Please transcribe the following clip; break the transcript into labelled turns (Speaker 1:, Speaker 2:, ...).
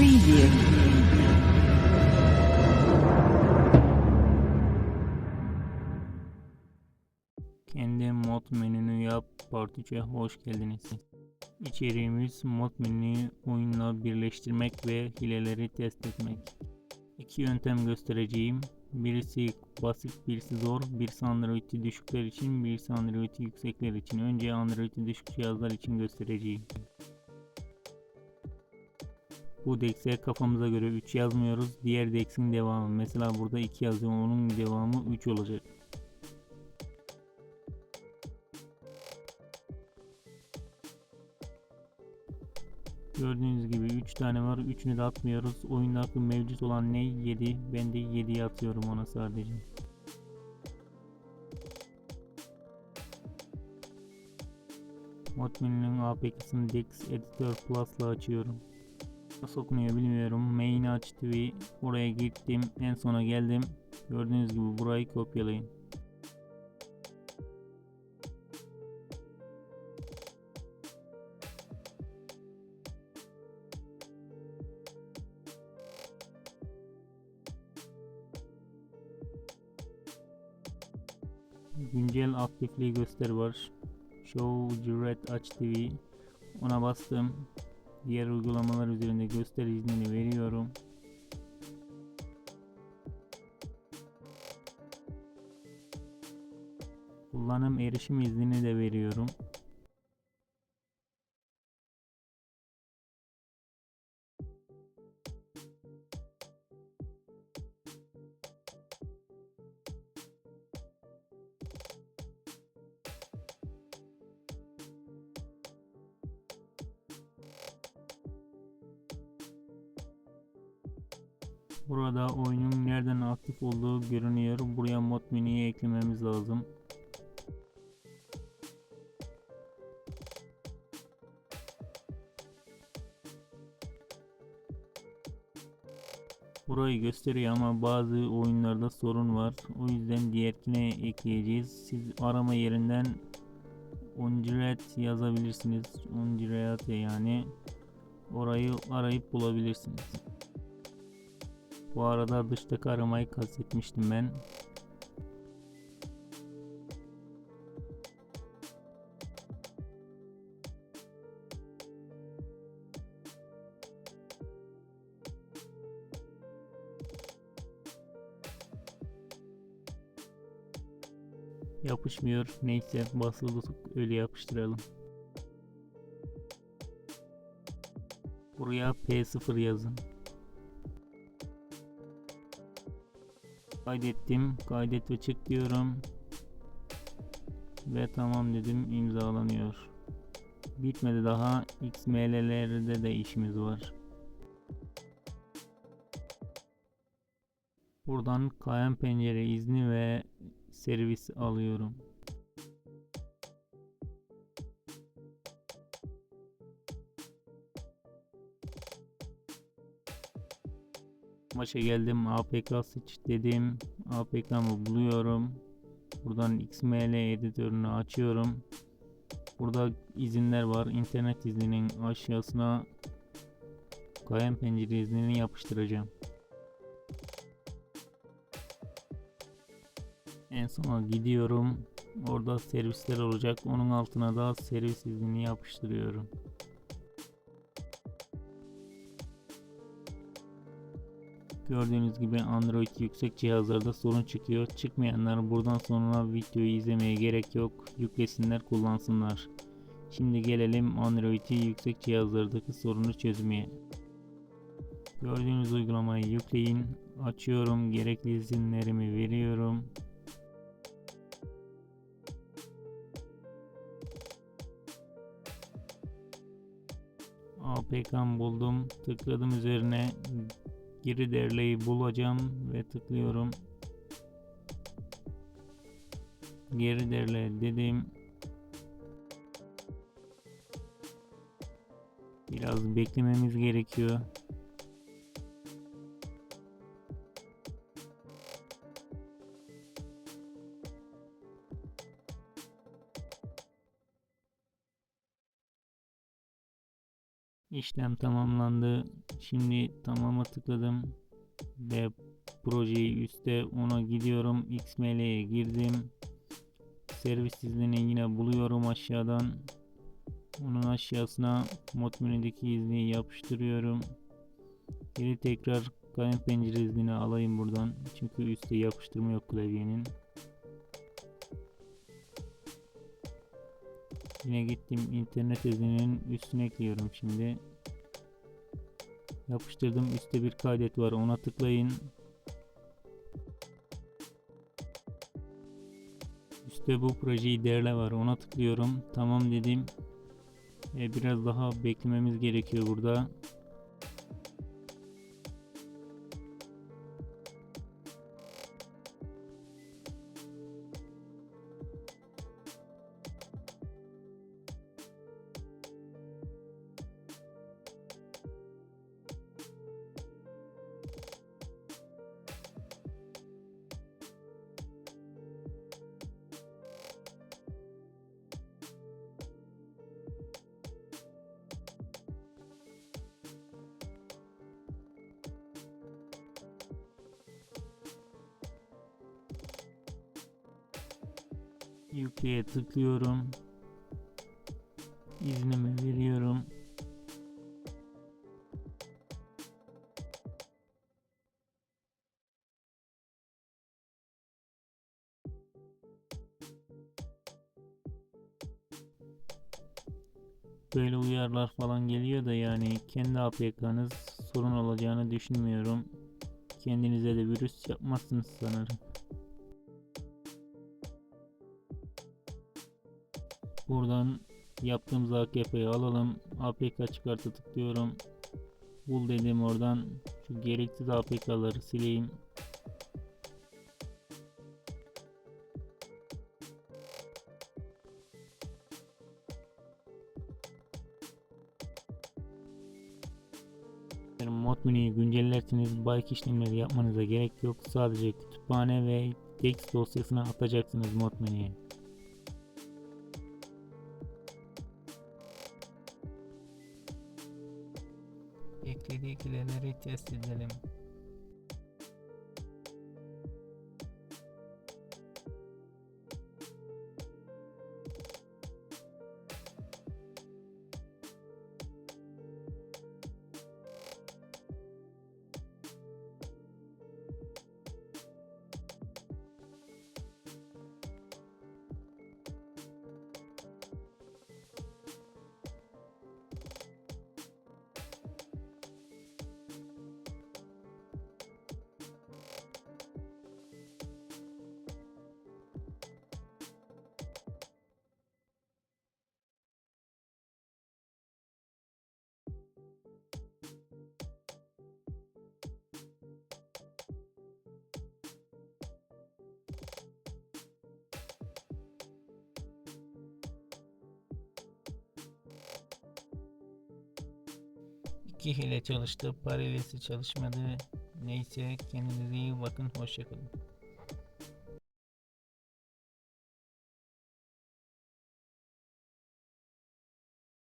Speaker 1: Preview.
Speaker 2: Kendi mod menünü yap part 3'e hoş geldiniz. İçeriğimiz mod menüyü oyunla birleştirmek ve hileleri test etmek. İki yöntem göstereceğim. Birisi basit, birisi zor. Birisi Android'i düşükler için, birisi Android'i yüksekler için. Önce Android'i düşük cihazlar için göstereceğim. Bu dex'e kafamıza göre 3 yazmıyoruz. Diğer dex'in devamı. Mesela burada 2 yazıyor. Onun devamı 3 olacak. Gördüğünüz gibi 3 tane var. 3'ünü de atmıyoruz. Oyunda mevcut olan ne? 7. Ben de 7'yi atıyorum ona sadece. Mod menünün APK'sını Dex Editor Plus'la açıyorum. Nasıl okunuyor bilmiyorum. Main aç TV. Oraya gittim. En sona geldim. Gördüğünüz gibi burayı kopyalayın. Güncel aktifliği göster var. Show Juret Aç TV. Ona bastım. Diğer uygulamalar üzerinde göster iznini veriyorum. Kullanım erişim iznini de veriyorum. Burada oyunun nereden aktif olduğu görünüyor. Buraya mod menüye eklememiz lazım. Burayı gösteriyor ama bazı oyunlarda sorun var. O yüzden diğerkine ekleyeceğiz. Siz arama yerinden Ongiret yazabilirsiniz. Ongiret yani orayı arayıp bulabilirsiniz. Bu arada dıştaki aramayı kastetmiştim ben. Yapışmıyor. Neyse basılı tutup öyle yapıştıralım. Buraya P0 yazın. Kaydettim. Kaydet ve çık diyorum. Ve tamam dedim imzalanıyor. Bitmedi daha. XML'lerde de işimiz var. Buradan KM pencere izni ve servis alıyorum. Maça geldim APK seç dedim. APK'mı buluyorum. Buradan XML editörünü açıyorum. Burada izinler var. İnternet izninin aşağısına KM pencere iznini yapıştıracağım. En sona gidiyorum. Orada servisler olacak. Onun altına da servis iznini yapıştırıyorum. Gördüğünüz gibi Android yüksek cihazlarda sorun çıkıyor. Çıkmayanlar buradan sonra videoyu izlemeye gerek yok. Yüklesinler kullansınlar. Şimdi gelelim Android'i yüksek cihazlardaki sorunu çözmeye. Gördüğünüz uygulamayı yükleyin. Açıyorum. Gerekli izinlerimi veriyorum. APK'm buldum. Tıkladım üzerine geri derleyi bulacağım ve tıklıyorum. Geri derle dedim. Biraz beklememiz gerekiyor. İşlem tamamlandı. Şimdi tamama tıkladım ve projeyi üste ona gidiyorum. XML'ye girdim. Servis iznini yine buluyorum aşağıdan. Onun aşağısına mod menüdeki izni yapıştırıyorum. Geri tekrar kayın pencere iznini alayım buradan. Çünkü üstte yapıştırma yok klavyenin. Yine gittim internet izninin üstüne ekliyorum şimdi. Yapıştırdım üstte bir kaydet var ona tıklayın. Üstte bu projeyi derle var ona tıklıyorum. Tamam dedim. E, biraz daha beklememiz gerekiyor burada. Yükleye tıklıyorum. İznimi veriyorum. Böyle uyarılar falan geliyor da yani kendi APK'nız sorun olacağını düşünmüyorum. Kendinize de virüs yapmazsınız sanırım. Buradan yaptığımız AKP'yi alalım. APK çıkartı tıklıyorum. Bul dedim oradan. Şu gereksiz APK'ları sileyim. Mod menüyü güncellerseniz byte işlemleri yapmanıza gerek yok. Sadece kütüphane ve text dosyasına atacaksınız mod menüye. Kileleri test edelim. İki hile çalıştı, paralelisi çalışmadı. Neyse kendinize iyi bakın, hoşçakalın.